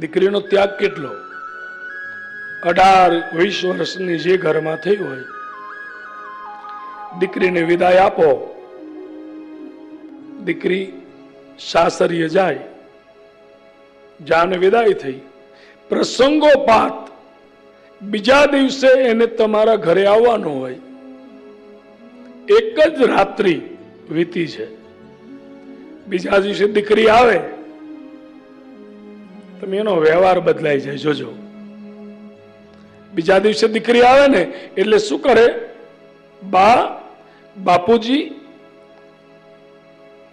દીકરીનો ત્યાગ કેટલો? અઢાર, વીસ વર્ષની જે ઘરમાં થઈ હોય, દીકરીને વિદાય આપો. દીકરી સાસરીએ જાય, જાન વિદાય થઈ. પ્રસંગોપાત, બીજા દિવસે એને તમારા ઘરે આવવાનું હોય. એક જ રાત્રિ વીતી છે. બીજા દિવસે દીકરી આવે તમે એનો વ્યવહાર બદલાઈ જાય, જોજો. બીજા દિવસે દીકરી આવે ને, એટલે શું કરે? બા, બાપુજી,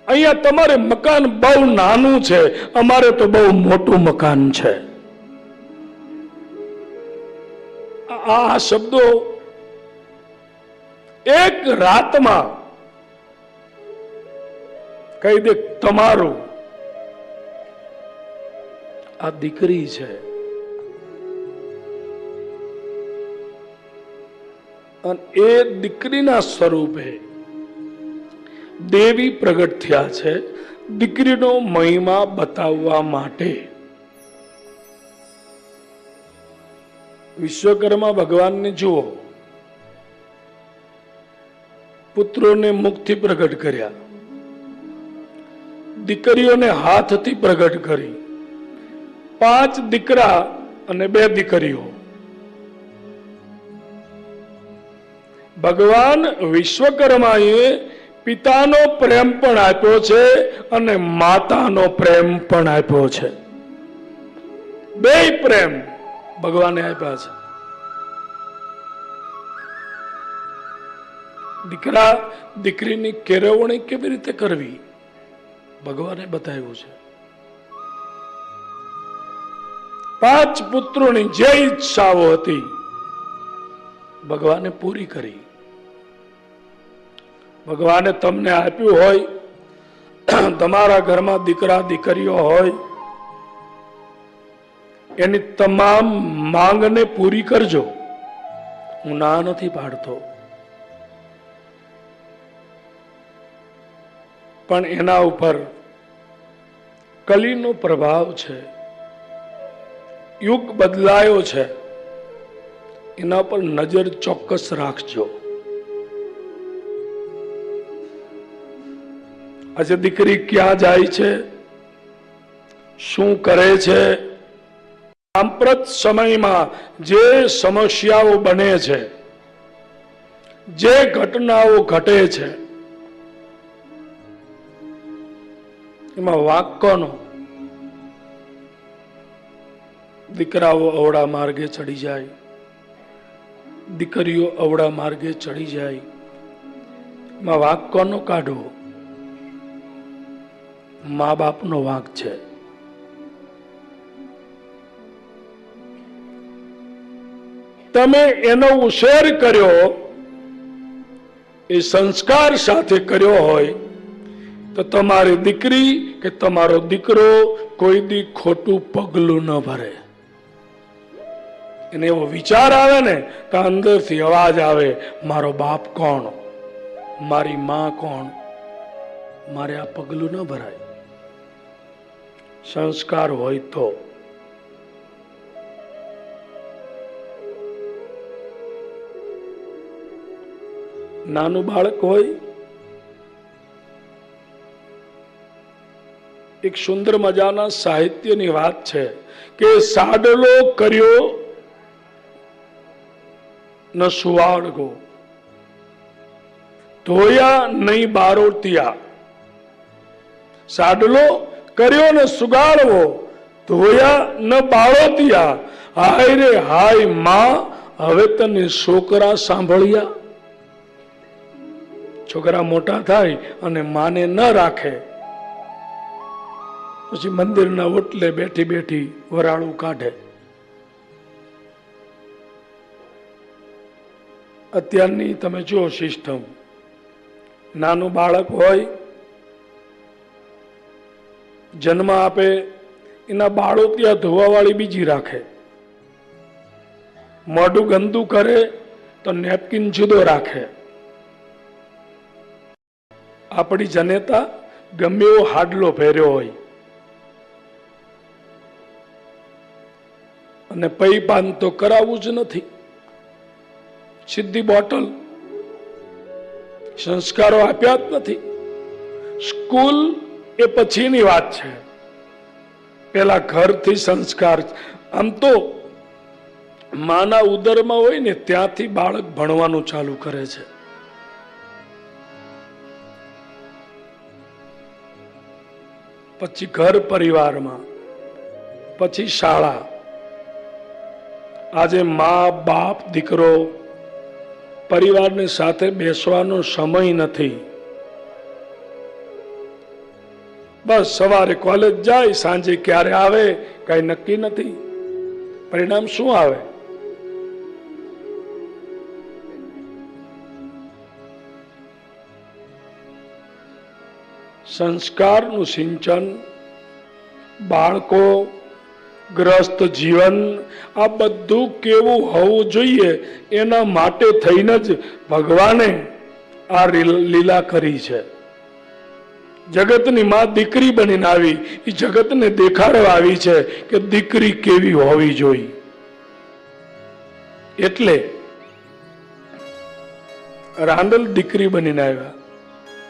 અહીંયા તમારે મકાન બહુ નાનું છે, અમારે તો બહુ મોટું મકાન છે. આ શબ્દો એક રાતમાં કહી દે, તમારું આ દીકરી છે. અને એ દીકરીના સ્વરૂપે દેવી પ્રગટ થયા છે દીકરીનો મહિમા બતાવવા માટે. વિશ્વકર્મા ભગવાનને જુઓ. પુત્રોને મુખથી પ્રગટ કર્યા. દીકરીઓને હાથથી પ્રગટ કરી. પાંચ દીકરા અને બે દીકરીઓ. ભગવાન વિશ્વકર્માએ પિતાનો પ્રેમ પણ આપ્યો છે અને માતાનો પ્રેમ પણ આપ્યો છે. બે પ્રેમ ભગવાને આપ્યા છે. દીકરા દીકરીની કેળવણી કેવી રીતે કરવી? ભગવાને બતાવ્યું છે. પાંચ પુત્રોની જે ઈચ્છાઓ હતી, ભગવાને પૂરી કરી. ભગવાને તમને આપ્યું હોય, તમારા ઘરમાં દીકરા, દીકરીઓ હોય, એની તમામ માંગને પૂરી કરજો. હું ના નથી પાડતો. પણ એના ઉપર કલીનો પ્રભાવ છે. યુગ બદલાયો છે. એના પર નજર ચોક્કસ રાખજો. આજે દીકરી ક્યાં જાય છે? શું કરે છે? સાંપ્રત સમયમાં જે સમસ્યાઓ બને છે, જે ઘટનાઓ ઘટે છે, એમાં વાક દીકરાઓ અવળા માર્ગે ચડી જાય. દીકરીઓ અવળા માર્ગે ચડી જાય. માં વાંક કોનો કાઢવો? મા બાપનો વાંક છે. તમે એનો ઉછેર કર્યો, એ સંસ્કાર સાથે કર્યો હોય, તો તમારી દીકરી કે તમારો દીકરો કોઈ દી ખોટું પગલું ન ભરે. એને એવો વિચાર આવે ને તો અંદરથી અવાજ આવે, મારો બાપ કોણ? મારી માં કોણ? મારે આ પગલું ન ભરાય. સંસ્કાર હોય તો. નાનું બાળક હોય, એક સુંદર મજાના સાહિત્યની વાત છે કે સાડલો કર્યો ન સુવાળગો ધોયા નહીં બારોટિયા. સાડલો કર્યો ને સુગાડવો ધોયા ન બાળોતિયા હાય રે હાયમાં, હવે તને છોકરા સાંભળ્યા. છોકરા મોટા થાય અને માને ન રાખે. પછી મંદિરના ઓટલે બેઠી બેઠી વરાળું કાઢે. અત્યારની તમે જુઓ સિસ્ટમ. નાનું બાળક હોય, જન્મ આપે, એના બાળો ત્યાં ધોવાવાળી બીજી રાખે. મોઢું ગંદુ કરે, તો નેપકિન જુદો રાખે. આપણી જનેતા ગમે એવો હાડલો પહેર્યો હોય. અને પૈ પાન તો કરાવવું જ નથી. સીધી બોટલ. સંસ્કારો આપ્યા જ નથી. સ્કૂલ એ પછીની વાત છે. પેલા ઘરથી સંસ્કાર આમ તો માના ઉદરમાં હોય ને ત્યાંથી બાળક ભણવાનું ચાલુ કરે છે. પછી ઘર પરિવારમાં, પછી શાળા. આજે મા બાપ, દીકરો પરિવારની સાથે બેસવાનો સમય નથી. બસ સવારે કોલેજ જાય, સાંજે ક્યારે આવે, કઈ નક્કી નથી. પરિણામ શું આવે? સંસ્કારનું સિંચન, બાળકો ગ્રસ્ત જીવન, આ બધું કેવું હોવું જોઈએ એના માટે થઈને જ ભગવાને આ લીલા કરી છે. જગતની માં દીકરી બનીને આવી, એ જગતને દેખાડવા આવી છે કે દીકરી કેવી હોવી જોઈએ. એટલે રાંદલ દીકરી બનીને આવ્યા.